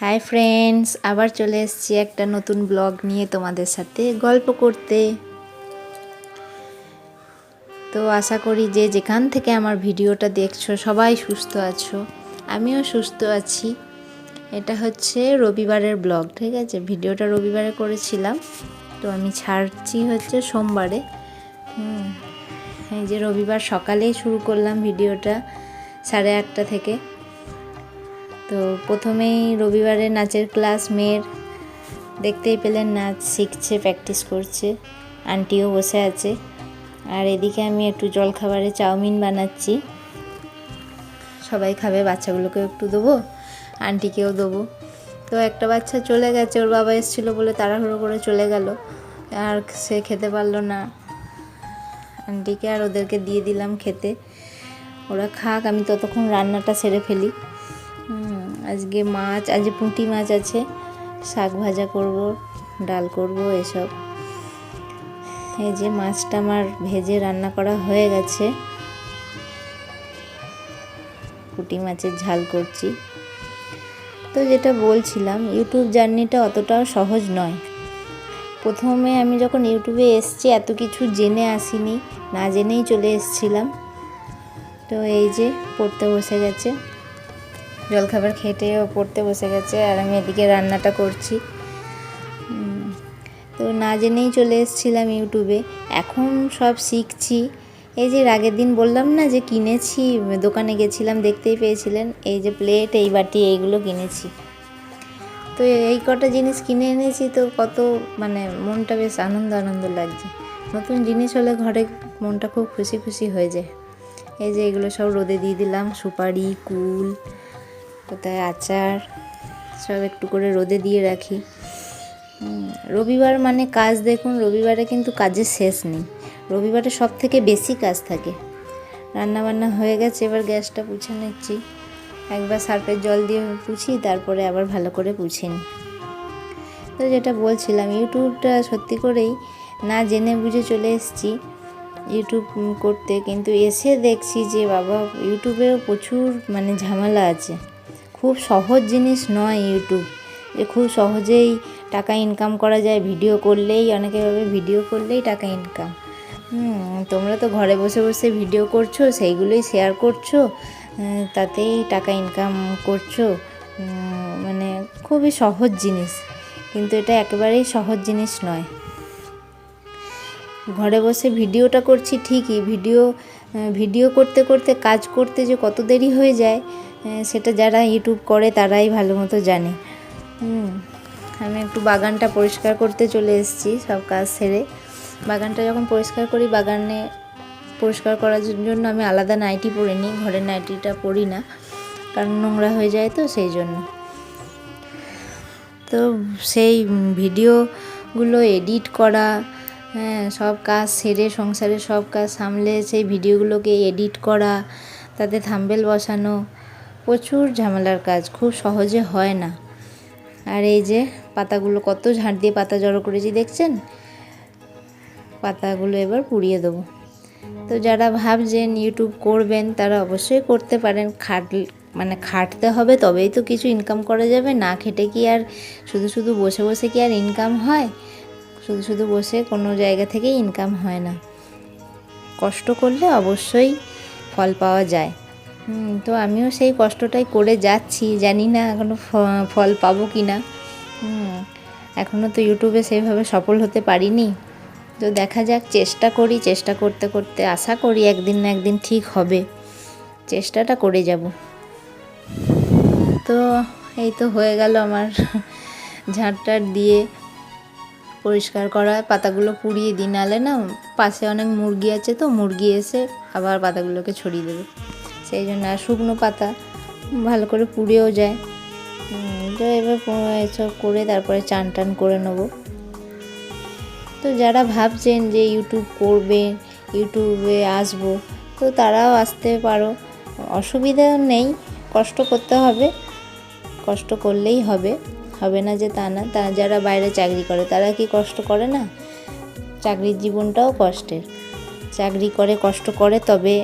Hi friends আবার চলে এসেছি একটা নতুন ব্লগ নিয়ে তোমাদের সাথে গল্প করতে। তো আশা করি যে যেখান থেকে আমার ভিডিওটা দেখছ, সবাই সুস্থ আছো। আমিও সুস্থ আছি। এটা হচ্ছে রবিবারের ব্লগ ঠিক আছে? ভিডিওটা রবিবারে করেছিলাম, তো আমি ছাড়ছি হচ্ছে সোমবারে। এই যে রবিবার সকালেই শুরু করলাম ভিডিওটা, সাড়ে আটটা থেকে। তো প্রথমেই রবিবারে নাচের ক্লাস, মেয়ের দেখতেই পেলেন নাচ শিখছে, প্র্যাকটিস করছে, আন্টিও বসে আছে। আর এদিকে আমি একটু জলখাবারে চাউমিন বানাচ্ছি। সবাই খাবে, বাচ্চাগুলোকেও একটু দেবো, আন্টিকেও দেবো। তো একটা বাচ্চা চলে গেছে, ওর বাবা এসেছিল বলে তাড়াহুড়ো করে চলে গেল। আর সে খেতে পারল না। আন্টিকে আর ওদেরকে দিয়ে দিলাম খেতে। ওরা খাক, আমি ততক্ষণ রান্নাটা সেরে ফেলি। আজকে মাছ, আজকে পুঁটি মাছ আছে। শাক ভাজা করব, ডাল করব, এসব। এই যে মাছটা আমার ভেজে রান্না করা হয়ে গেছে। পুঁটি মাছের ঝাল করছি। তো যেটা বলছিলাম, ইউটিউব জার্নিটা অতটাও সহজ নয়। প্রথমে আমি যখন ইউটিউবে এসছি, এত কিছু জেনে আসিনি, না জেনেই চলে এসছিলাম। তো এই যে পড়তে বসে গেছে। জলখাবার খেটে ও পড়তে বসে গেছে আর আমি এদিকে রান্নাটা করছি। তো না জেনেই চলে এসেছিলাম ইউটিউবে। এখন সব শিখছি। এই যে আগের দিন বললাম না যে কিনেছি, দোকানে গেছিলাম, দেখতেই পেয়েছিলেন। এই যে প্লেট এই বাটি, এইগুলো কিনেছি। তো এই কটা জিনিস কিনে এনেছি তো কত মানে মনটা বেশ আনন্দ আনন্দ লাগছে। নতুন জিনিস হলে ঘরে মনটা খুব খুশি খুশি হয়ে যায়। এই যে এগুলো সব রোদে দিয়ে দিলাম, সুপারি, কুল কোথায় আচার সব একটু করে রোদে দিয়ে রাখি। রবিবার মানে কাজ দেখুন, রবিবারে কিন্তু কাজের শেষ নেই। রবিবারে সব থেকে বেশি কাজ থাকে। রান্না বান্না হয়ে গেছে, এবার গ্যাসটা পুছে নিচ্ছি। একবার সার্ফের জল দিয়ে পুছি, তারপরে আবার ভালো করে পুছে নিই। তো যেটা বলছিলাম, ইউটিউবটা সত্যি করেই না জেনে বুঝে চলে এসেছি ইউটিউব করতে। কিন্তু এসে দেখছি যে বাবা, ইউটিউবেও প্রচুর মানে ঝামেলা আছে। খুব সহজ জিনিস নয় ইউটিউব যে খুব সহজেই টাকা ইনকাম করা যায় ভিডিও করলেই, অনেকে ভাবে ভিডিও করলেই টাকা ইনকাম তোমরা তো ঘরে বসে বসে ভিডিও করছ, সেইগুলোই শেয়ার করছ তাতেই টাকা ইনকাম করছ মানে খুবই সহজ জিনিস। কিন্তু এটা একেবারেই সহজ জিনিস নয়। ঘরে বসে ভিডিওটা করছি ঠিকই ভিডিও ভিডিও করতে করতে, কাজ করতে যে কত দেরি হয়ে যায় সেটা যারা ইউটিউব করে তারাই ভালো মতো জানে আমি একটু বাগানটা পরিষ্কার করতে চলে এসেছি সব কাজ সেরে। বাগানটা যখন পরিষ্কার করি, বাগানে পরিষ্কার করার জন্য আমি আলাদা নাইটি পরে নিই ঘরের নাইটিটা পরি না, কারণ নোংরা হয়ে যায় তো সেই জন্য। তো সেই ভিডিওগুলো এডিট করা হ্যাঁ সব কাজ সেরে, সংসারের সব কাজ সামলে সেই ভিডিওগুলোকে এডিট করা, তাতে থাম্বেল বসানো প্রচুর ঝামেলার কাজ, খুব সহজে হয় না। আর এই যে পাতাগুলো কত ঝাঁট দিয়ে পাতা জড়ো করেছি, দেখছেন? পাতাগুলো এবার পুড়িয়ে দেবো। তো যারা ভাবছেন ইউটিউব করবেন, তারা অবশ্যই করতে পারেন। খাট মানে খাটতে হবে, তবেই তো কিছু ইনকাম করা যাবে। না খেটে কি আর শুধু শুধু বসে বসে কি আর ইনকাম হয়? শুধু শুধু বসে কোনো জায়গা থেকে ইনকাম হয় না। কষ্ট করলে অবশ্যই ফল পাওয়া যায়। তো আমিও সেই কষ্টটাই করে যাচ্ছি। জানি না এখনও ফল পাবো কি না এখনও তো ইউটিউবে সেইভাবে সফল হতে পারিনি। তো দেখা যাক, চেষ্টা করি, চেষ্টা করতে করতে আশা করি একদিন না একদিন ঠিক হবে। চেষ্টাটা করে যাব। তো এই তো হয়ে গেল আমার ঝাঁটটার দিয়ে। পরিষ্কার করা, পাতাগুলো পুড়িয়ে দিই। নালে না পাশে অনেক মুরগি আছে তো, মুরগি এসে আবার পাতাগুলোকে ছড়িয়ে দেবে। সেই জন্য আর শুকনো পাতা ভালো করে পুড়েও যায়। তো এবার এসব করে তারপরে চান টান করে নেব। তো যারা ভাবছেন যে ইউটিউব করবে ইউটিউবে আসব, তো তারাও আসতে পারো। অসুবিধা নেই, কষ্ট করতে হবে, কষ্ট করলেই হবে। হবে না যে তা না, তা যারা বাইরে চাকরি করে, তারা কি কষ্ট করে না? চাকরির জীবনটাও কষ্টের। চাকরি করে, কষ্ট করে, তবে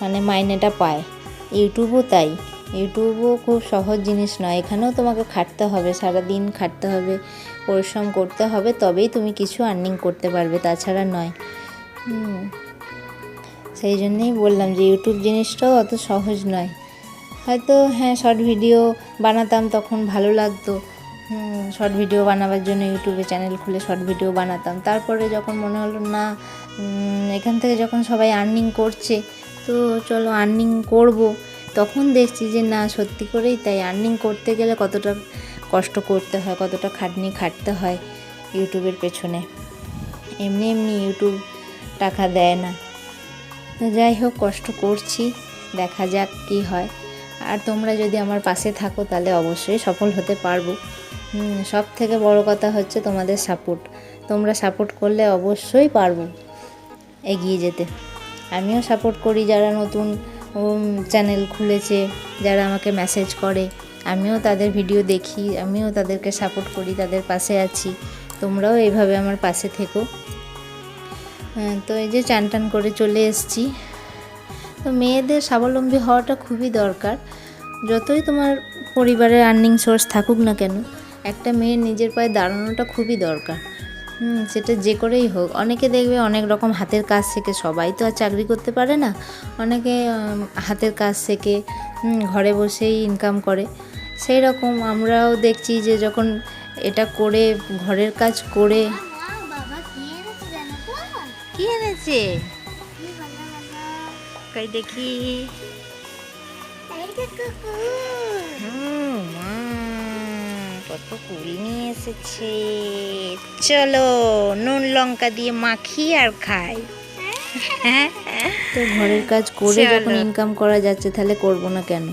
মানে মাইনেটা পায়। ইউটিউবও তাই। ইউটিউবও খুব সহজ জিনিস নয়। এখানেও তোমাকে খাটতে হবে সারা দিন খাটতে হবে, পরিশ্রম করতে হবে, তবেই তুমি কিছু আর্নিং করতে পারবে, তাছাড়া নয়। সেই জন্যেই বললাম যে, ইউটিউব জিনিসটাও অত সহজ নয়। হয়তো হ্যাঁ শর্ট ভিডিও বানাতাম, তখন ভালো লাগতো। শর্ট ভিডিও বানাবার জন্য ইউটিউবে চ্যানেল খুলে শর্ট ভিডিও বানাতাম। তারপরে যখন মনে হলো, না এখান থেকে যখন সবাই আর্নিং করছে তো চলো আর্নিং করব। তখন দেখছি যে না, সত্যি করেই তাই আর্নিং করতে গেলে কতটা কষ্ট করতে হয়, কতটা খাটনি খাটতে হয় ইউটিউবের পেছনে। এমনি এমনি ইউটিউব টাকা দেয় না। যাই হোক, কষ্ট করছি, দেখা যাক কী হয়। আর তোমরা যদি আমার পাশে থাকো, তাহলে অবশ্যই সফল হতে পারব। সব থেকে বড় কথা হচ্ছে তোমাদের সাপোর্ট তোমরা সাপোর্ট করলে অবশ্যই পারব এগিয়ে যেতে। আমিও সাপোর্ট করি যারা নতুন চ্যানেল খুলেছে, যারা আমাকে মেসেজ করে। আমিও তাদের ভিডিও দেখি, আমিও তাদেরকে সাপোর্ট করি, তাদের পাশে আছি। তোমরাও এইভাবে আমার পাশে থেকো। তো এই যে চান টান করে চলে এসছি। তো মেয়েদের স্বাবলম্বী হওয়াটা খুবই দরকার। যতই তোমার পরিবারের আর্নিং সোর্স থাকুক না কেন, একটা মেয়ের নিজের পায়ে দাঁড়ানোটা খুবই দরকার। হুম, সেটা যে করেই হোক। অনেকে দেখবে অনেক রকম হাতের কাজ শেখে সবাই তো আর চাকরি করতে পারে না। অনেকে হাতের কাজ শেখে ঘরে বসেই ইনকাম করে। সেই রকম আমরাও দেখছি যে যখন এটা করে ঘরের কাজ করে কি এনেছে? দেখি এই যে কুকুর হুম, মা, কত কুল নিয়ে এসেছে? চলো নুন লঙ্কা দিয়ে মাখি আর খাই। তো ঘরের কাজ করে যখন ইনকাম করা যাচ্ছে তাহলে করব না কেন?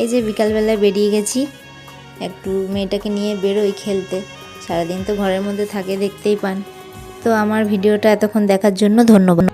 এই যে বিকালবেলায় বেরিয়ে গেছি একটু মেয়েটাকে নিয়ে বেরোই খেলতে। সারাদিন তো ঘরের মধ্যে থাকে দেখতেই পান। তো আমার ভিডিওটা এতক্ষণ দেখার জন্য ধন্যবাদ।